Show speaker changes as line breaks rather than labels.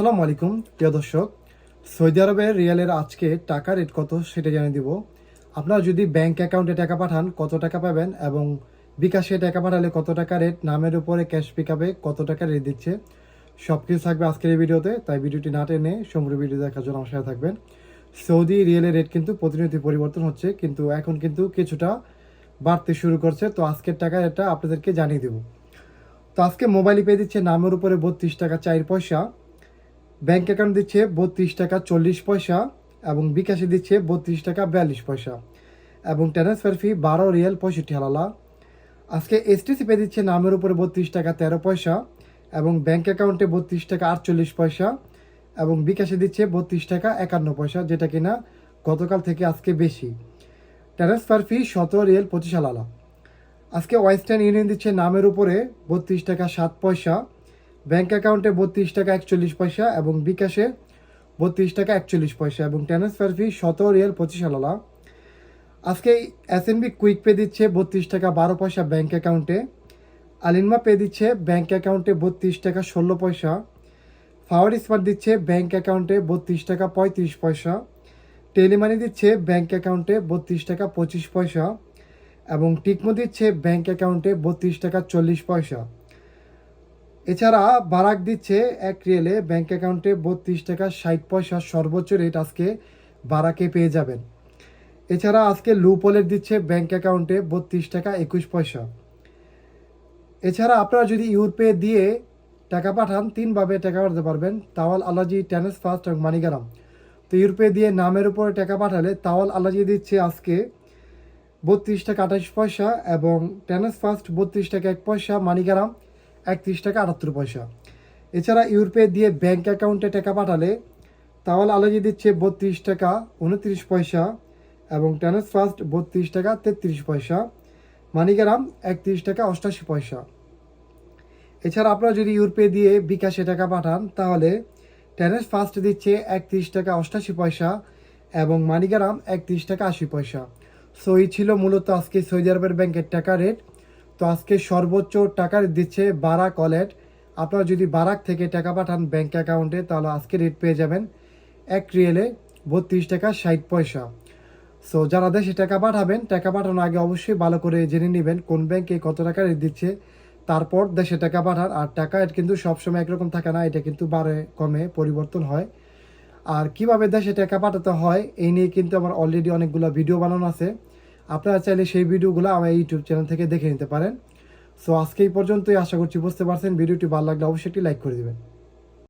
আসসালামু আলাইকুম, প্রিয় দর্শক। সৌদি আরবের রিয়ালের আজকে টাকা রেট কত সেটা জানিয়ে দিব। আপনারা যদি ব্যাংক অ্যাকাউন্টে টাকা পাঠান, কত টাকা পাবেন এবং বিকাশে টাকা পাঠালে কত টাকা রেট, নামের উপরে ক্যাশ পিকআপে কত টাকা রেট দিচ্ছে সব কিছু থাকবে আজকের এই ভিডিওতে। তাই ভিডিওটি না টেনে সম্পূর্ণ ভিডিও দেখার জন্য আমার সাথে থাকবেন। সৌদি রিয়েলের রেট কিন্তু প্রতিনিয়ত পরিবর্তন হচ্ছে, কিন্তু এখন কিন্তু কিছুটা বাড়তে শুরু করছে। তো আজকের টাকা এটা আপনাদেরকে জানিয়ে দেবো। তো আজকে মোবাইলে পেয়ে দিচ্ছে নামের উপরে বত্রিশ টাকা চার পয়সা। ব্যাংক অ্যাকাউন্ট দিচ্ছে বত্রিশ টাকা চল্লিশ পয়সা এবং বিকাশে দিচ্ছে বত্রিশ টাকা বিয়াল্লিশ পয়সা এবং ট্রান্সফার ফি বারো রিয়াল পঁয়ষট্টি হালালা। আজকে এসটিসি পেয়ে দিচ্ছে নামের উপরে বত্রিশ টাকা তেরো পয়সা এবং ব্যাংক অ্যাকাউন্টে বত্রিশ টাকা আটচল্লিশ পয়সা এবং বিকাশে দিচ্ছে বত্রিশ টাকা একান্ন পয়সা, যেটা কিনা গতকাল থেকে আজকে বেশি। ট্রান্সফার ফি সতেরো রিয়াল পঁচিশ হালালা। আজকে ওয়েস্টার্ন ইউনিয়ন দিচ্ছে নামের উপরে বত্রিশ টাকা সাত পয়সা ব্যাংক অ্যাকাউন্টে বত্রিশ টাকা একচল্লিশ পয়সা এবং বিকাশে বত্রিশ টাকা একচল্লিশ পয়সা এবং ট্রান্সফার ফি সতেরো রিয়াল পঁচিশ হালালা আজকে S N B quick pay দিচ্ছে বত্রিশ টাকা বারো পয়সা ব্যাংক অ্যাকাউন্টে। আলিনমা পে দিচ্ছে ব্যাংক অ্যাকাউন্টে বত্রিশ টাকা ষোলো পয়সা। ফাওয়ার স্মার্ট দিচ্ছে ব্যাংক অ্যাকাউন্টে বত্রিশ টাকা পঁয়ত্রিশ পয়সা। টেলিমানি দিচ্ছে ব্যাংক অ্যাকাউন্টে বত্রিশ টাকা পঁচিশ পয়সা। এবং টিকমো দিচ্ছে ব্যাংক অ্যাকাউন্টে বত্রিশ টাকা চল্লিশ পয়সা। এছাড়া বারাক দিচ্ছে এক রিয়েলে ব্যাংক অ্যাকাউন্টে বত্রিশ টাকা ষাট পয়সা সর্বোচ্চ রেট আজকে বারাকে পেয়ে যাবেন। এছাড়া আজকে লুপলের দিচ্ছে ব্যাংক অ্যাকাউন্টে বত্রিশ টাকা একুশ পয়সা। এছাড়া আপনারা যদি ইউরপে দিয়ে টাকা পাঠান, তিনভাবে টাকা পাঠাতে পারবেন, তাওয়াল, আলাজি, ট্যানেস ফার্স্ট এবং মানিগারাম। তো ইউরপে দিয়ে নামের উপরে টাকা পাঠালে তাওয়াল, আলাজি দিচ্ছে আজকে বত্রিশ টাকা আঠাশ পয়সা এবং ট্যানেস ফার্স্ট বত্রিশ টাকা এক পয়সা, মানিগারাম একত্রিশ টাকা আটাত্তর পয়সা। এছাড়া ইউরপে দিয়ে ব্যাংক অ্যাকাউন্টে টাকা পাঠালে তাওয়াল আলাজি দিচ্ছে বত্রিশ টাকা উনত্রিশ পয়সা এবং টেনিস ফার্স্ট বত্রিশ টাকা তেত্রিশ পয়সা। মানিগ্রাম একত্রিশ টাকা অষ্টাশি পয়সা। এছাড়া আপনারা যদি ইউরপে দিয়ে বিকাশে টাকা পাঠান, তাহলে টেনিস ফার্স্ট দিচ্ছে একত্রিশ টাকা অষ্টাশি পয়সা এবং মানিগ্রাম একত্রিশ টাকা আশি পয়সা। সো এই ছিল মূলত আজকে সৌদি আরবের ব্যাংকের টাকা রেট। তো আজকে সর্বোচ্চ টাকা দিচ্ছে বারাক ওয়ালেট। আপনারা যদি বারাক থেকে টাকা পাঠান ব্যাঙ্ক অ্যাকাউন্টে তাহলে আজকে রেট পেয়ে যাবেন এক রিয়েলে বত্রিশ টাকা ষাট পয়সা। সো যারা দেশে টাকা পাঠাবেন, টাকা পাঠানোর আগে অবশ্যই ভালো করে জেনে নেবেন কোন ব্যাংকে কত টাকা রেট দিচ্ছে। তারপর দেশে টাকা পাঠান, আর টাকা কিন্তু সবসময় একরকম থাকে না, এটা কিন্তু বারে কমে পরিবর্তন হয়। আর কীভাবে দেশে টাকা পাঠাতে হয়, এই নিয়ে কিন্তু আমার অলরেডি অনেকগুলো ভিডিও বানানো আছে। আপনারা চাইলে সেই ভিডিওগুলো আমার ইউটিউব চ্যানেল থেকে দেখে নিতে পারেন। সো আজকে এই পর্যন্তই। আশা করছি বুঝতে পারছেন। ভিডিওটি ভালো লাগলে অবশ্যই একটি লাইক করে দেবেন।